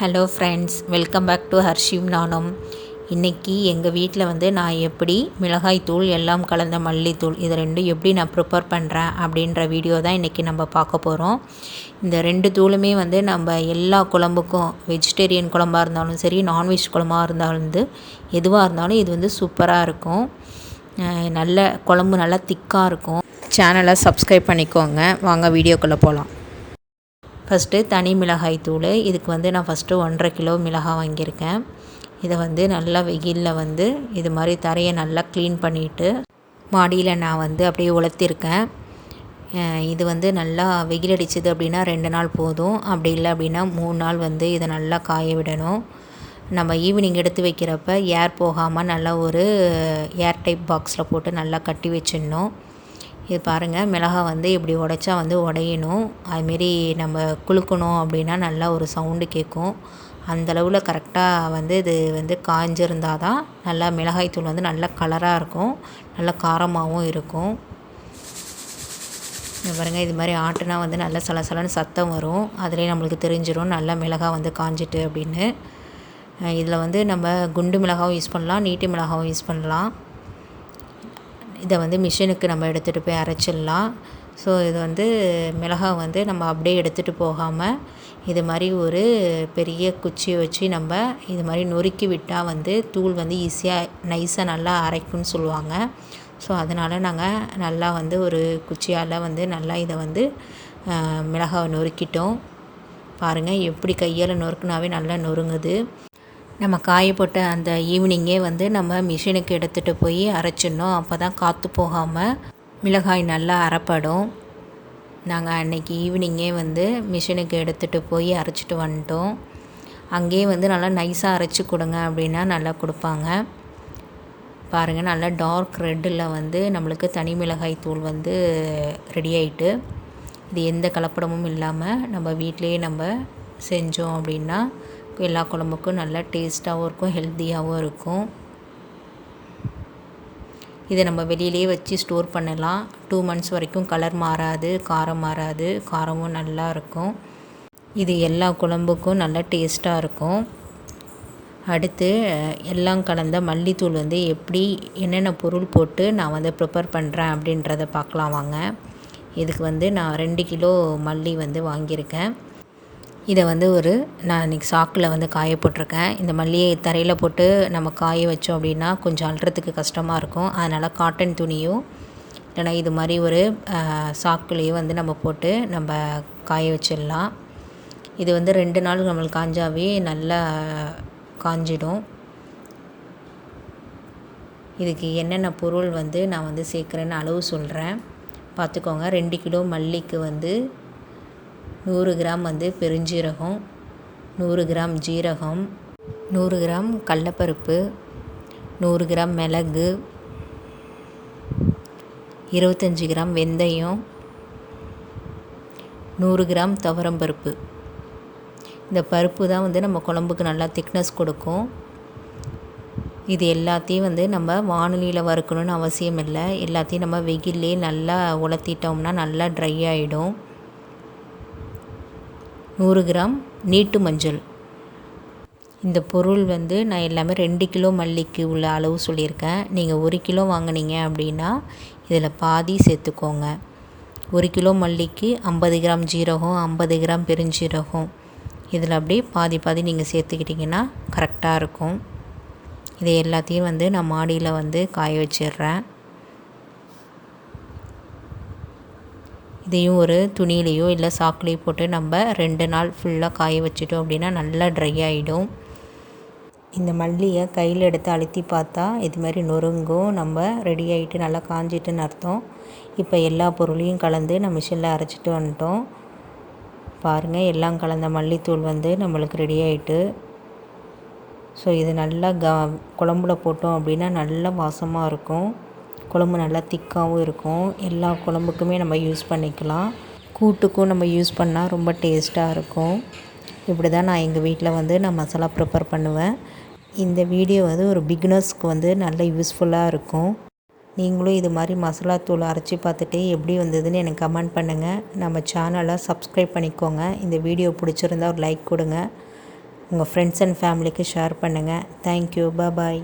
Hello friends welcome back to Harshiv நானும் இன்றைக்கி எங்கள் வீட்டில் வந்து நான் எப்படி மிளகாய் தூள் எல்லாம் கலந்த மல்லித்தூள் இது ரெண்டும் எப்படி நான் ப்ரிப்பேர் பண்ணுறேன் அப்படின்ற வீடியோ தான் இன்றைக்கி நம்ம பார்க்க போகிறோம் இந்த ரெண்டு தூளுமே வந்து நம்ம எல்லா குழம்புக்கும் வெஜிடேரியன் குழம்பாக இருந்தாலும் சரி நான்வெஜ் குழம்பாக இருந்தாலும் வந்து எதுவாக இருந்தாலும் இது வந்து சூப்பராக இருக்கும். நல்ல குழம்பு நல்லா திக்காக இருக்கும். சேனலை சப்ஸ்கிரைப் பண்ணிக்கோங்க. வாங்க வீடியோக்குள்ளே போகலாம் ஃபஸ்ட்டு தனி மிளகாய் தூள். இதுக்கு வந்து நான் ஃபஸ்ட்டு ஒன்றரை கிலோ மிளகாய் வாங்கியிருக்கேன். இதை வந்து நல்லா வெயிலில் வந்து இது மாதிரி தரையை நல்லா க்ளீன் பண்ணிவிட்டு மாடியில் நான் வந்து அப்படியே உலர்த்திருக்கேன் இது வந்து நல்லா வெயில் அடிச்சது அப்படின்னா ரெண்டு நாள் போதும். அப்படி இல்லை அப்படின்னா மூணு நாள் வந்து இதை நல்லா காய விடணும். நம்ம ஈவினிங் எடுத்து வைக்கிறப்ப ஏர் போகாமல் நல்லா ஒரு ஏர் டைப் பாக்ஸில் போட்டு நல்லா கட்டி வச்சிடணும். இது பாருங்கள் மிளகா வந்து இப்படி உடைச்சா வந்து உடையணும். அதுமாரி நம்ம குலுக்கணும் அப்படின்னா நல்லா ஒரு சவுண்டு கேட்கும் அந்த அளவில் கரெக்டாக வந்து இது வந்து காஞ்சிருந்தால் தான் நல்லா மிளகாய் தூள் வந்து நல்ல கலராக இருக்கும். நல்ல காரமாகவும் இருக்கும். பாருங்கள் இது மாதிரி ஆட்டுனா வந்து நல்ல சலசலன்னு சத்தம் வரும். அதிலே நம்மளுக்கு தெரிஞ்சிடும் நல்லா மிளகாய் வந்து காஞ்சிட்டு அப்படின்னு. இதில் வந்து நம்ம குண்டு மிளகாவும் யூஸ் பண்ணலாம் நீட்டு மிளகாவும் யூஸ் பண்ணலாம். இதை வந்து மிஷினுக்கு நம்ம எடுத்துகிட்டு போய் அரைச்சிடலாம். ஸோ இது வந்து மிளகாய் வந்து நம்ம அப்படியே எடுத்துகிட்டு போகாமல் இது மாதிரி ஒரு பெரிய குச்சியை வச்சு நம்ம இது மாதிரி நொறுக்கி விட்டால் வந்து தூள் வந்து ஈஸியாக நைஸாக நல்லா அரைக்கும்னு சொல்லுவாங்க. ஸோ அதனால் நாங்கள் நல்லா வந்து ஒரு குச்சியால் வந்து நல்லா இதை வந்து மிளகாவை நொறுக்கிட்டோம். பாருங்கள் எப்படி கையால் நொறுக்குனாவே நல்லா நொறுங்குது. நம்ம காய போட்ட அந்த ஈவினிங்கே வந்து நம்ம மிஷினுக்கு எடுத்துகிட்டு போய் அரைச்சிடணும். அப்போ தான் காற்று போகாமல் மிளகாய் நல்லா அரைப்படும். நாங்கள் அன்றைக்கி ஈவினிங்கே வந்து மிஷினுக்கு எடுத்துகிட்டு போய் அரைச்சிட்டு வந்துட்டோம். அங்கேயே வந்து நல்லா நைஸாக அரைச்சி கொடுங்க அப்படின்னா நல்லா கொடுப்பாங்க. பாருங்கள் நல்லா டார்க் ரெட்டில் வந்து நம்மளுக்கு தனி மிளகாய் தூள் வந்து ரெடி ஆகிட்டு இது எந்த கலப்படமும் இல்லாமல் நம்ம வீட்டிலேயே நம்ம செஞ்சோம் அப்படின்னா எல்லா குழம்புக்கும் நல்லா டேஸ்ட்டாகவும் இருக்கும் ஹெல்த்தியாகவும் இருக்கும். இதை நம்ம வெளியிலேயே வச்சு ஸ்டோர் பண்ணலாம். டூ மந்த்ஸ் வரைக்கும் கலர் மாறாது காரம் மாறாது காரமும் நல்லா இருக்கும். இது எல்லா குழம்புக்கும் நல்லா டேஸ்ட்டாக இருக்கும். அடுத்து எல்லாம் கலந்த மல்லித்தூள் வந்து எப்படி என்னென்ன பொருள் போட்டு நான் வந்து ப்ரிப்பேர் பண்ணுறேன் அப்படின்றத பார்க்கலாம் வாங்க. இதுக்கு வந்து நான் ரெண்டு கிலோ மல்லி வந்து வாங்கியிருக்கேன். இதை வந்து ஒரு நான் இன்றைக்கி சாக்கில் வந்து காய போட்டிருக்கேன். இந்த மல்லியை தரையில் போட்டு நம்ம காய வச்சோம் அப்படின்னா கொஞ்சம் அள்ளுறதுக்கு கஷ்டமாக இருக்கும். அதனால் காட்டன் துணியோ இல்லைனா இது மாதிரி ஒரு சாக்குலேயும் சாக்குலேயோ வந்து நம்ம போட்டு நம்ம காய வச்சிடலாம். இது வந்து ரெண்டு நாள் நம்மளுக்கு காஞ்சாவே நல்லா காஞ்சிடும். இதுக்கு என்னென்ன பொருள் வந்து நான் வந்து சேர்க்குறேன்னு அளவு சொல்கிறேன் பார்த்துக்கோங்க. ரெண்டு கிலோ மல்லிக்கு வந்து நூறு கிராம் வந்து பெருஞ்சீரகம் நூறு கிராம் ஜீரகம் நூறு கிராம் கடலப்பருப்பு நூறு கிராம் மிளகு இருபத்தஞ்சி கிராம் வெந்தயம் நூறு கிராம் துவரம்பருப்பு இந்த பருப்பு தான் வந்து நம்ம குழம்புக்கு நல்லா திக்னஸ் கொடுக்கும். இது எல்லாத்தையும் வந்து நம்ம வானொலியில் வறுக்கணும்னு அவசியம் இல்லை எல்லாத்தையும் நம்ம வெயிலே நல்லா உலர்த்திட்டோம்னா நல்லா ட்ரை ஆகிடும் நூறு கிராம் நீட்டு மஞ்சள். இந்த பொருள் வந்து நான் எல்லாமே ரெண்டு கிலோ மல்லிக்கு உள்ள அளவு சொல்லியிருக்கேன். நீங்கள் ஒரு கிலோ வாங்குனீங்க அப்படின்னா இதில் பாதி சேர்த்துக்கோங்க. ஒரு கிலோ மல்லிக்கு ஐம்பது கிராம் ஜீரகம் ஐம்பது கிராம் பெருஞ்சீரகம். இதில் அப்படியே பாதி பாதி நீங்கள் சேர்த்துக்கிட்டிங்கன்னா கரெக்டாக இருக்கும். இதை எல்லாத்தையும் வந்து நான் மாடியில் வந்து காய வச்சிடுறேன். இதையும் ஒரு துணியிலையோ இல்லை சாக்குலேயோ போட்டு நம்ம ரெண்டு நாள் ஃபுல்லாக காய வச்சிட்டோம் அப்படின்னா நல்லா ட்ரை ஆகிடும் இந்த மல்லியை கையில் எடுத்து அழுத்தி பார்த்தா இது மாதிரி நொறுங்கும். நம்ம ரெடி ஆகிட்டு நல்லா காஞ்சிட்டுன்னு அர்த்தம். இப்போ எல்லா பொருளையும் கலந்து நம்ம மிஷினில் அரைச்சிட்டு வந்துட்டோம். பாருங்கள் எல்லாம் கலந்த மல்லித்தூள் வந்து நம்மளுக்கு ரெடி ஆகிட்டு ஸோ இது நல்லா க குழம்புல போட்டோம் அப்படின்னா நல்ல வாசமாக இருக்கும். குழம்பு நல்லா திக்காகவும் இருக்கும். எல்லா குழம்புக்குமே நம்ம யூஸ் பண்ணிக்கலாம். கூட்டுக்கும் நம்ம யூஸ் பண்ணால் ரொம்ப டேஸ்ட்டாக இருக்கும். இப்படி தான் நான் எங்கள் வீட்டில் வந்து நான் மசாலா ப்ரிப்பேர் பண்ணுவேன். இந்த வீடியோ வந்து ஒரு பிகினர்ஸ்க்கு வந்து நல்ல யூஸ்ஃபுல்லாக இருக்கும். நீங்களும் இது மாதிரி மசாலா தூள் அரைச்சி பார்த்துட்டு எப்படி வந்ததுன்னு எனக்கு கமெண்ட் பண்ணுங்கள் நம்ம சேனலை சப்ஸ்கிரைப் பண்ணிக்கோங்க. இந்த வீடியோ பிடிச்சிருந்தா ஒரு லைக் கொடுங்க. உங்கள் ஃப்ரெண்ட்ஸ் அண்ட் ஃபேமிலிக்கு ஷேர் பண்ணுங்கள் தேங்க்யூ பாய்